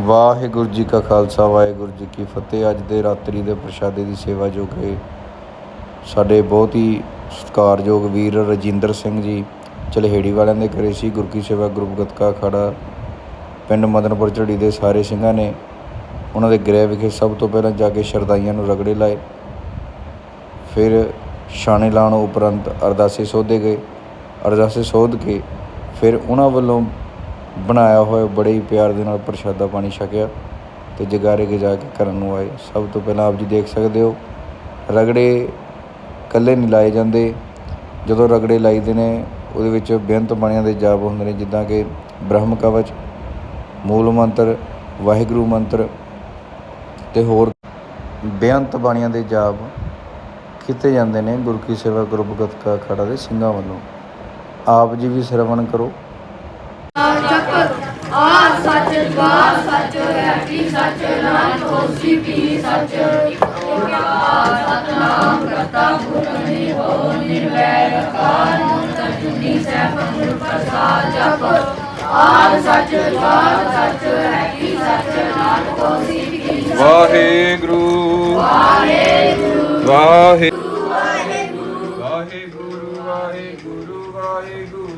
ਵਾਹਿਗੁਰੂ ਜੀ ਕਾ ਖਾਲਸਾ, ਵਾਹਿਗੁਰੂ ਜੀ ਕੀ ਫਤਿਹ। ਅੱਜ ਦੇ ਰਾਤਰੀ ਦੇ ਪ੍ਰਸ਼ਾਦੇ ਦੀ ਸੇਵਾ ਜੋ ਕਿ ਸਾਡੇ ਬਹੁਤ ਹੀ ਸਤਿਕਾਰਯੋਗ ਵੀਰ ਰਜਿੰਦਰ ਸਿੰਘ ਜੀ ਚਲਹੇੜੀ ਵਾਲਿਆਂ ਦੇ ਘਰੇ ਸੀ, ਗੁਰ ਕੀ ਸੇਵਾ ਗਰੁੱਪ ਗਤਕਾ ਖੜਾ ਪਿੰਡ ਮਦਨਪੁਰ ਝੜੀ ਦੇ ਸਾਰੇ ਸਿੰਘਾਂ ਨੇ ਉਹਨਾਂ ਦੇ ਗ੍ਰਹਿ ਵਿਖੇ ਸਭ ਤੋਂ ਪਹਿਲਾਂ ਜਾ ਕੇ ਸ਼ਰਦਾਈਆਂ ਨੂੰ ਰਗੜੇ ਲਾਏ। ਫਿਰ ਛਾਣੇ ਲਾਉਣ ਉਪਰੰਤ ਅਰਦਾਸੇ ਸੋਧੇ ਗਏ। ਅਰਦਾਸੇ ਸੋਧ ਕੇ ਫਿਰ ਉਹਨਾਂ ਵੱਲੋਂ ਬਣਾਇਆ ਹੋਇਆ, ਬੜੇ ਹੀ ਪਿਆਰ ਦੇ ਨਾਲ ਪ੍ਰਸ਼ਾਦਾ ਪਾਣੀ ਛਕਿਆ ਅਤੇ ਜਗਾਰੇ ਕੇ ਕੇ ਕਰਨ ਨੂੰ ਆਏ। ਸਭ ਤੋਂ ਪਹਿਲਾਂ ਆਪ ਜੀ ਦੇਖ ਸਕਦੇ ਹੋ, ਰਗੜੇ ਇਕੱਲੇ ਨਹੀਂ ਲਾਏ ਜਾਂਦੇ। ਜਦੋਂ ਰਗੜੇ ਲਾਈਦੇ ਨੇ, ਉਹਦੇ ਵਿੱਚ ਬੇਅੰਤ ਬਾਣੀਆਂ ਦੇ ਜਾਪ ਹੁੰਦੇ ਨੇ, ਜਿੱਦਾਂ ਕਿ ਬ੍ਰਹਮ ਕਵਚ, ਮੂਲ ਮੰਤਰ, ਵਾਹਿਗੁਰੂ ਮੰਤਰ ਤੇ ਹੋਰ ਬੇਅੰਤ ਬਾਣੀਆਂ ਦੇ ਜਾਪ ਕੀਤੇ ਜਾਂਦੇ ਨੇ ਗੁਰੂ ਕੀ ਸੇਵਾ ਗਰੁੱਪ ਗਤਕਾ ਖੜਾ ਦੇ ਸਿੰਘਾਂ ਵੱਲੋਂ। ਆਪ ਜੀ ਵੀ ਸਰਵਣ ਕਰੋ। ਸੱਚ ਦਵਾਰ ਸੱਚ ਰੈਟੀ ਸੱਚ ਨਾਮ ਕੋਸੀ ਪੀ ਸੱਚ ਓਕਾਰ ਸਤਨਾਮ ਕਰਤਾ ਗੁਰ ਨਹੀਂ ਹੋ ਨਿਰਵੈਰ ਅਕਾਰ ਸੱਚ ਦੀ ਸਹਿਬ ਗੁਰ ਪ੍ਰਸਾਦ ਜਪ। ਆਦ ਸੱਚ ਦਵਾਰ ਸੱਚ ਰੈਟੀ ਸੱਚ ਨਾਮ ਕੋਸੀ ਪੀ ਵਾਹਿਗੁਰੂ। ਵਾਹਿਗੁਰੂ। ਵਾਹਿਗੁਰੂ। ਵਾਹਿਗੁਰੂ ਵਾਹਿਗੁਰੂ ਵਾਹਿਗੁਰੂ।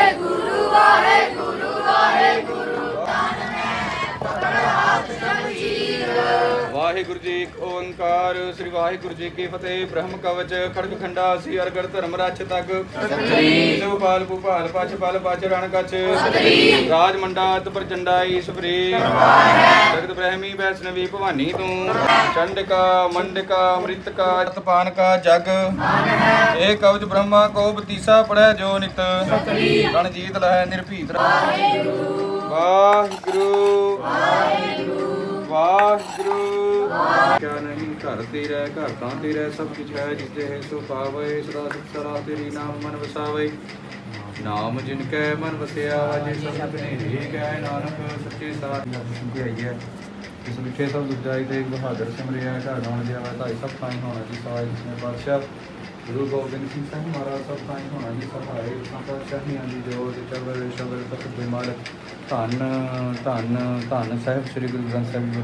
ਵਾਹਿਗੁਰੂ ਜੀ ਓੰਕਾਰ ਸ੍ਰੀ ਵਾਹਿਗੁਰੂ ਜੀ ਕੀ ਫਤਿਹ। ਬ੍ਰਹਮ ਕਵਚ ਖੜਗ ਖੰਡਾ ਸੀ ਅਰਗੜ ਧਰਮ ਰੱਛ ਤੱਕ। ਸਤਰੀ ਪਾਲ ਭੂਪਾਲ ਪਛ ਪਲ ਪਛ ਰਣ ਕਛ। ਸਤਰੀ ਰਾਜ ਮੰਡਾਤ ਪ੍ਰਚੰਡਾ ਈਸ਼ਵਰੀ ਜਗਤ ਬ੍ਰਹਮੀ ਵੈਸ਼ਨਵੀ ਭਵਾਨੀ ਤੂੰ। ਚੰਡਕਾ ਮੰਡਕਾ ਅੰਮ੍ਰਿਤਕਾ ਤਪਾਨ ਕਾ ਜਗ ਇਹ ਕਵਚ ਬ੍ਰਹਮਾ ਕੋ ਬਤੀਸਾ ਪੜੈ ਜੋ ਨਿਤ। ਸਤਰੀ ਰਣਜੀਤ ਲਹੈ ਨਿਰਭੀਤ ਵਾਹਿਗੁਰੂ। ਵਾਹਿਗੁਰੂ। ਕਿਆ ਨਹੀਂ, ਘਰ ਤੇਰਾ ਘਰ ਤਾਂ ਤੇਰਾ ਸਭ ਕੁਝ ਹੈ ਜਿਤੇ ਹੈ ਸੋ ਪਾਵੇ, ਸਦਾ ਸੁਖ ਸਦਾ ਤੇਰੀ ਨਾਮ ਮਨ ਵਸਾਵੇ। ਨਾਮ ਜਿਨ ਕੈ ਮਨ ਵਸਿਆ, ਜੇ ਸਭ ਨੇ ਰੇ ਗਏ ਨਾਨਕ ਸੱਚੇ ਸਾਥ ਦੀ ਆਈ ਹੈ। ਇਸ ਵਿਖੇ ਸਭ ਦੁਜਾਈ ਤੇ ਬਹਾਦਰ ਸਿਮਰਿਆ, ਘਰ ਨਾਉਣ ਜਿਆ ਵਾ, ਧਾਈ ਸਭ ਥਾਈ ਹੋਣਾ ਜੀ ਸਾਜ ਜਿਸਨੇ ਬਾਦਸ਼ਾਹ ਗੁਰੂ ਗੋਬਿੰਦ ਸਿੰਘ ਸਾਹਿਬ ਮਹਾਰਾਜ ਸਭ ਥਾਈ ਹੋਣਾ ਜੀ ਸਹਾਰੇ ਸੰਪਤ ਸ਼ਾਹੀਆਂ ਦੀ ਜੋਤ, ਚਬਰ, ਸ਼ਬਰ ਤਤ ਬਿਮਾਰ ਧੰਨ ਧੰਨ ਧੰਨ ਸਾਹਿਬ, ਸ੍ਰੀ ਗੁਰੂ ਗ੍ਰੰਥ ਸਾਹਿਬ ਜੀ ਦੇ